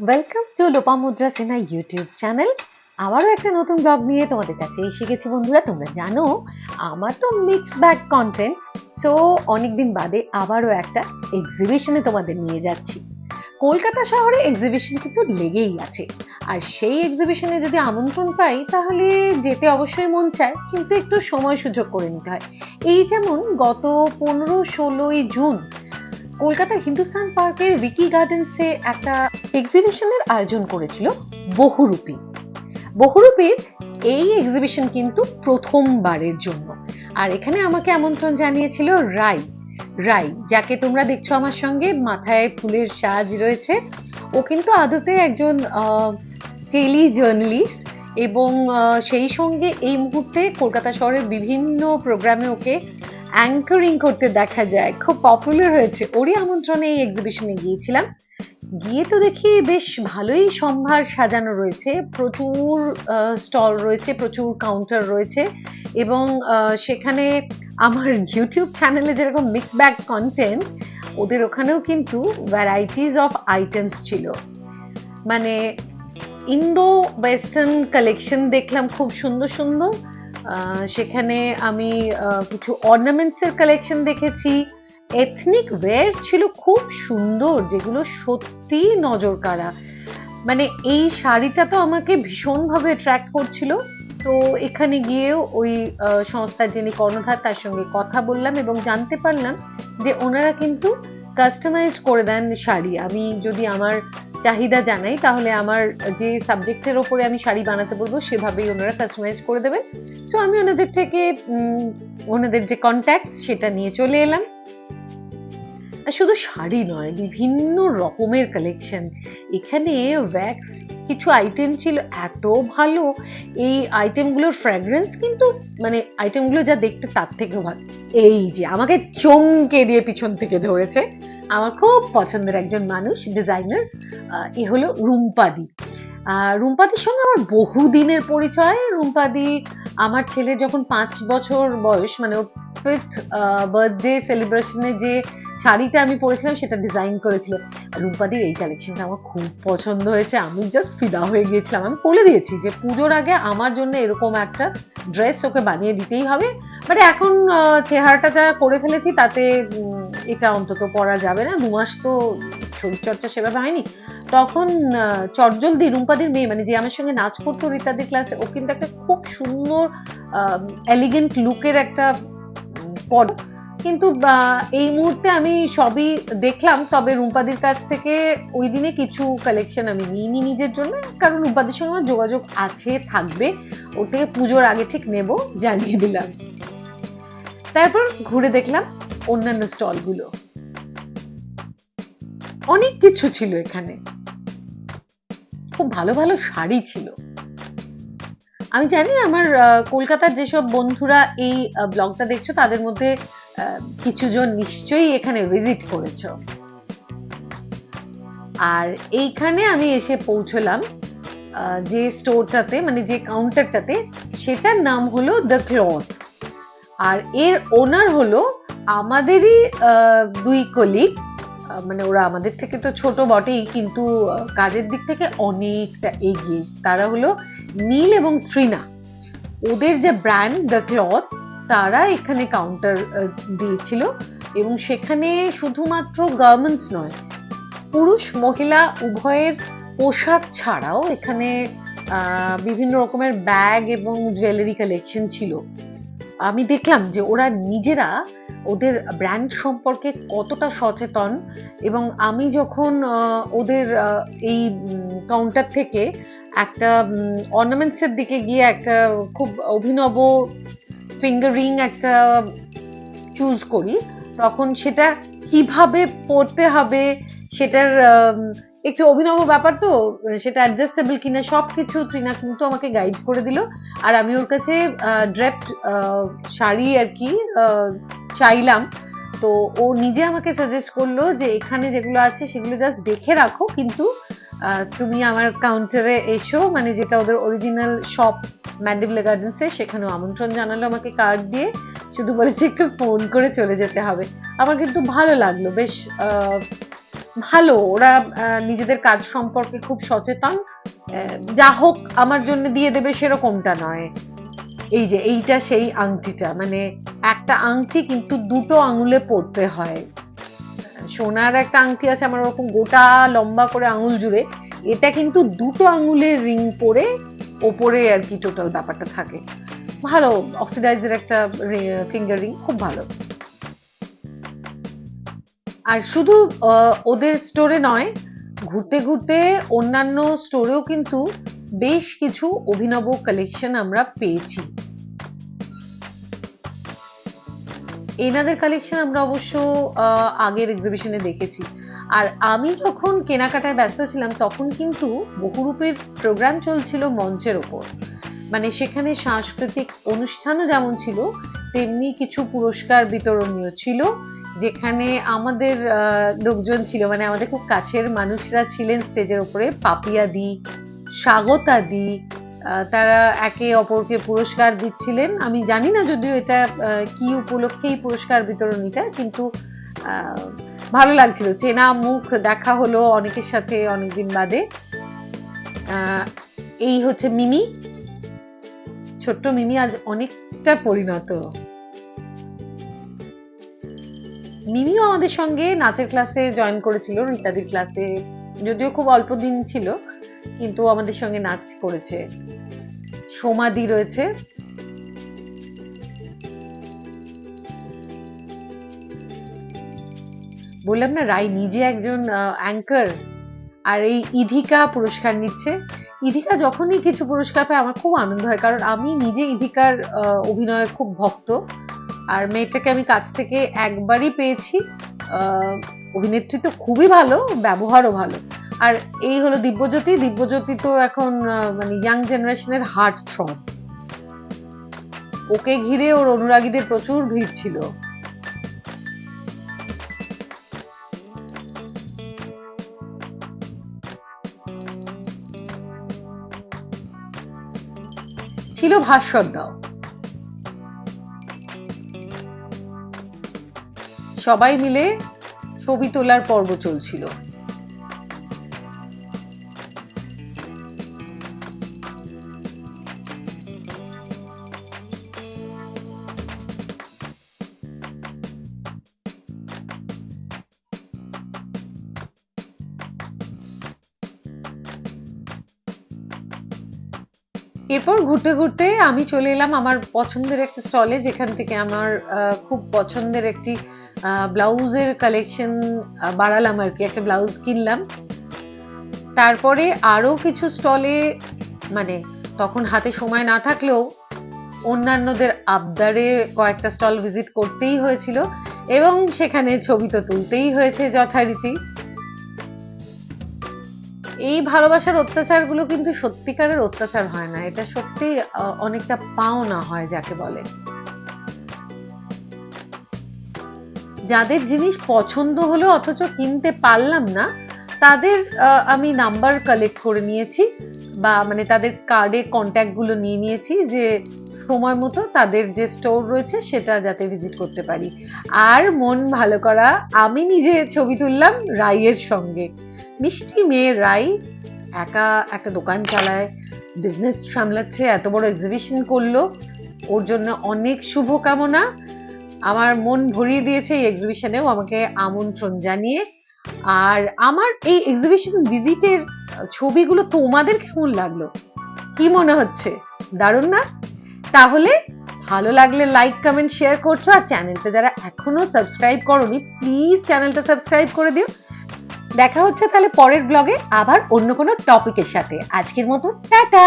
Welcome to Lopamudra Sinha YouTube channel আবারও একটা নতুন ব্লগ নিয়ে তোমাদের কাছে এসে গেছি বন্ধুরা, তোমরা জানো, আমার তো মিক্স ব্যাগ কন্টেন্ট সো অনেকদিন বাদে আবারও একটা এক্সিবিশনে তোমাদের নিয়ে যাচ্ছি। কলকাতা শহরে এক্সিবিশন কিন্তু লেগেই আছে। আর সেই এক্সিবিশনে যদি আমন্ত্রণ পাই, তাহলে যেতে অবশ্যই মন চায়, কিন্তু একটু সময় সুযোগ করে নিতে হয়। এই যেমন গত পনেরো ষোলোই জুন কলকাতা হিন্দুস্তান পার্কের উইকি গার্ডেন্সে একটা এক্সিবিশনের আয়োজন করেছিল বহুরূপী। বহুরূপীর এই এক্সিবিশন কিন্তু প্রথমবারের জন্য। আর এখানে আমাকে আমন্ত্রণ জানিয়েছিল রাই। রাই, যাকে তোমরা দেখছ আমার সঙ্গে, মাথায় ফুলের সাজ রয়েছে। ও কিন্তু আদতে একজন টেলি জার্নালিস্ট এবং সেই সঙ্গে এই মুহূর্তে কলকাতা শহরের বিভিন্ন প্রোগ্রামে ওকে অ্যাঙ্করিং করতে দেখা যায়, খুব পপুলার হয়েছে। ওরই আমন্ত্রণে এই এক্সিবিশনে গিয়েছিলাম। গিয়ে তো দেখি বেশ ভালোই সম্ভার সাজানো রয়েছে। প্রচুর স্টল রয়েছে, প্রচুর কাউন্টার রয়েছে এবং সেখানে আমার ইউটিউব চ্যানেলে যেরকম মিক্স ব্যাগ কন্টেন্ট ওদের ওখানেও কিন্তু ভ্যারাইটিস অফ আইটেমস ছিল। মানে ইন্দো ওয়েস্টার্ন কালেকশন দেখলাম, খুব সুন্দর সুন্দর। সেখানে আমি কিছু অর্নামেন্টসের কালেকশন দেখেছি। এথনিক ওয়্যার ছিল খুব সুন্দর, যেগুলো সত্যি নজর কাড়া মানে এই শাড়িটা তো আমাকে ভীষণভাবে অ্যাট্রাক্ট করছিল। তো এখানে গিয়েও ওই সংস্থার যিনি কর্ণধার, তার সঙ্গে কথা বললাম এবং জানতে পারলাম যে ওনারা কিন্তু কাস্টমাইজ করে দেন শাড়ি। আমি যদি আমার চাহিদা জানাই, তাহলে আমার যে সাবজেক্টের ওপরে আমি শাড়ি বানাতে বলব, সেভাবেই ওনারা কাস্টমাইজ করে দেবে সো আমি ওনাদের থেকে ওনাদের যে কন্ট্যাক্ট সেটা নিয়ে চলে এলাম। শুধু শাড়ি নয়, বিভিন্ন রকমের কালেকশন এখানে ওয়্যাক্স কিছু আইটেম ছিল এত ভালো। এই আইটেমগুলোর ফ্র্যাগরেন্স কিন্তু মানে আইটেমগুলো যা দেখতে তার থেকেও ভালো। এই যে, আমাকে চমকে দিয়ে পিছন থেকে ধরেছে। আমার খুব পছন্দের একজন মানুষ ডিজাইনার এ হলো রুম্পাদি। রুম্পাদির সঙ্গে আমার বহুদিনের পরিচয়। রুম্পাদি আমার ছেলে যখন পাঁচ বছর বয়স মানে ওর ফিফথ বার্থডে সেলিব্রেশনে যে শাড়িটা আমি পরেছিলাম, সেটা ডিজাইন করেছিল। রুম্পাদির এই কালেকশনটা আমার খুব পছন্দ হয়েছে। আমি জাস্ট ফিদা হয়ে গিয়েছিলাম। আমি বলে দিয়েছি যে, পুজোর আগে আমার জন্য এরকম একটা ড্রেস ওকে বানিয়ে দিতেই হবে। বাট এখন চেহারাটা যা করে ফেলেছি, তাতে এটা অন্তত পরা যাবে না। দু মাস তো শরীরচর্চা সেভাবে হয়নি। তখন চটজলদি রুম্পাদির মেয়ে মানে যে আমার সঙ্গে নাচ করতো রীতাদির ক্লাসে ও কিন্তু একটা খুব সুন্দর এলিগেন্ট লুকের একটা পট কিন্তু এই মুহূর্তে আমি সবই দেখলাম, তবে রুম্পাদির কাছ থেকে ওই দিনে কিছু কালেকশন আমি নিইনি নিজের জন্য, কারণ রুম্পাদির সঙ্গে আমার যোগাযোগ আছে, থাকবে। ওর থেকে পুজোর আগে ঠিক নেব, জানিয়ে দিলাম। তারপর ঘুরে দেখলাম অন্যান্য স্টলগুলো অনেক কিছু ছিল এখানে। খুব ভালো ভালো শাড়ি ছিল। আমি জানি আমার কলকাতার যেসব বন্ধুরা এই ব্লগটা দেখছ, তাদের মধ্যে কিছুজন নিশ্চয়ই এখানে ভিজিট করেছ। আর এইখানে আমি এসে পৌঁছলাম যে স্টোরটাতে মানে যে কাউন্টারটাতে সেটার নাম হলো দ্য ক্লথ আর এর ওনার হলো আমাদেরই দুই কলিগ মানে ওরা আমাদের থেকে তো ছোট বটেই, কিন্তু কাজের দিক থেকে অনেকটা এগিয়ে। তারা হলো নীল এবং ত্রিনা ওদের যে ব্র্যান্ড দ্য ক্লথ তারা এখানে কাউন্টার দিয়েছিল। এবং সেখানে শুধুমাত্র গার্মেন্টস নয়, পুরুষ, মহিলা, উভয়ের পোশাক ছাড়াও এখানে বিভিন্ন রকমের ব্যাগ এবং জুয়েলারি কালেকশন ছিল। আমি দেখলাম যে ওরা নিজেরা ওদের ব্র্যান্ড সম্পর্কে কতটা সচেতন এবং আমি যখন ওদের এই কাউন্টার থেকে একটা অর্নামেন্টসের দিকে গিয়ে একটা খুব অভিনব ফিঙ্গার একটা চুজ করি, তখন সেটা কীভাবে পড়তে হবে সেটার একটু অভিনব ব্যাপার তো, সেটা অ্যাডজাস্টেবল কিনা সব কিছু ত্রিনা কিন্তু আমাকে গাইড করে দিল। আর আমি ওর কাছে ড্রেপ্ট শাড়ি আর কি চাইলাম। তো ও নিজে আমাকে সাজেস্ট করল যে এখানে যেগুলো আছে সেগুলো জাস্ট দেখে রাখো, কিন্তু তুমি আমার কাউন্টারে এসো। মানে যেটা ওদের অরিজিনাল শপ ম্যান্ডিবলে গার্ডেন্সে সেখানেও আমন্ত্রণ জানালো আমাকে কার্ড দিয়ে। শুধু বলেছে একটু ফোন করে চলে যেতে হবে। আমার কিন্তু ভালো লাগল, বেশ ভালো, ওরা নিজেদের কাজ সম্পর্কে খুব সচেতন। যা হোক, আমার জন্য দিয়ে দেবে সেরকমটা নয়। এই যে, এইটা সেই আংটিটা মানে একটা আংটি কিন্তু দুটো আঙুলে পড়তে হয়। সোনার একটা আংটি আছে, আমার ওরকম গোটা লম্বা করে আঙুল জুড়ে। এটা কিন্তু দুটো আঙুলের রিং পরে ওপরে আর কি টোটাল ব্যাপারটা থাকে। ভালো অক্সিডাইজের একটা ফিঙ্গার রিং খুব ভালো। আর শুধু ওদের স্টোরে নয়, ঘুরতে ঘুরতে অন্যান্য স্টোরেও কিন্তু বেশ কিছু অভিনব কালেকশন আমরা পেয়েছি। এনাদের কালেকশন আমরা অবশ্য আগের এক্সিবিশনে দেখেছি। আর আমি যখন কেনাকাটায় ব্যস্ত ছিলাম, তখন কিন্তু বহুরূপের প্রোগ্রাম চলছিল মঞ্চের ওপর। মানে সেখানে সাংস্কৃতিক অনুষ্ঠানও যেমন ছিল, তেমনি কিছু পুরস্কার বিতরণীয় ছিল যেখানে আমাদের লোকজন ছিল মানে আমাদের খুব কাছের মানুষরা ছিলেন স্টেজের উপরে পাপিয়া দি, স্বাগতা দি তারা একে অপরকে পুরস্কার দিচ্ছিলেন। আমি জানি না যদিও এটা কি উপলক্ষে এই পুরস্কার বিতরণীটা, কিন্তু ভালো লাগছিল। চেনা মুখ দেখা হলো অনেকের সাথে অনেকদিন বাদে। এই হচ্ছে মিমি। ছোট্ট মিমি আজ অনেকটা পরিণত। মিমিও আমাদের সঙ্গে নাচের ক্লাসে জয়েন করেছিল ইত্যাদির ক্লাসে যদিও খুব অল্প দিন ছিল, কিন্তু আমাদের সঙ্গে নাচ করেছে। সমাধি রয়েছে। বললাম না, রাই নিজে একজন অ্যাঙ্কার আর এই ইধিকা পুরস্কার নিচ্ছে। ইধিকা যখনই কিছু পুরস্কার পায়, আমার খুব আনন্দ হয়, কারণ আমি নিজে ইধিকার অভিনয়ের খুব ভক্ত। আর মেয়েটাকে আমি কাছ থেকে একবারই পেয়েছি। অভিনেত্রী তো খুবই ভালো, ব্যবহারও ভালো। আর এই হলো দিব্যজ্যোতি। দিব্যজ্যোতি তো এখন মানে ইয়াং জেনারেশনের হার্ট থ্রব ওকে ঘিরে ওর অনুরাগীদের প্রচুর ভিড় ছিল। ছিল ভাস্বরদাও সবাই মিলে ছবি তোলার পর্ব চলছিল। এরপর ঘুরতে ঘুরতে আমি চলে এলাম আমার পছন্দের একটা স্টলে, যেখান থেকে আমার খুব পছন্দের একটি ব্লাউজের কালেকশন বাড়ালাম আর কি, একটা ব্লাউজ কিনলাম। তারপরে আরও কিছু স্টলে মানে তখন হাতে সময় না থাকলেও অন্যান্যদের আবদারে কয়েকটা স্টল ভিজিট করতেই হয়েছিল এবং সেখানে ছবি তো তুলতেই হয়েছে যথারীতি। এই ভালোবাসার অত্যাচারগুলো কিন্তু সত্যিকারের অত্যাচার হয় না। এটা সত্যি অনেকটা পাওনা হয় যাকে বলে। যাদের জিনিস পছন্দ হলো অথচ কিনতে পারলাম না, তাদের আমি নাম্বার কালেক্ট করে নিয়েছি বা মানে তাদের কার্ডে কন্ট্যাক্টগুলো নিয়ে নিয়েছি যে সময় মতো তাদের যে স্টোর রয়েছে সেটা যাতে ভিজিট করতে পারি। আর মন ভালো করা, আমি নিজে ছবি তুললাম রাইয়ের সঙ্গে। মিষ্টি মেয়ে রাই একা একটা দোকান চালায় বিজনেস সামলাচ্ছে, এত বড় এক্সিবিশন করল। ওর জন্য অনেক শুভকামনা। আমার মন ভরিয়ে দিয়েছে এই এক্সিবিশনেও আমাকে আমন্ত্রণ জানিয়ে। আর আমার এই এক্সিবিশন ভিজিটের ছবিগুলো তোমাদের কেমন লাগল? কি মনে হচ্ছে? দারুণ না? তাহলে ভালো লাগলে লাইক কমেন্ট শেয়ার করছ। আর চ্যানেলটা যারা এখনও সাবস্ক্রাইব করোনি প্লিজ চ্যানেলটা সাবস্ক্রাইব করে দিও। দেখা হচ্ছে তাহলে পরের ব্লগে আবার অন্য কোনো টপিকের সাথে। আজকের মতো টাটা!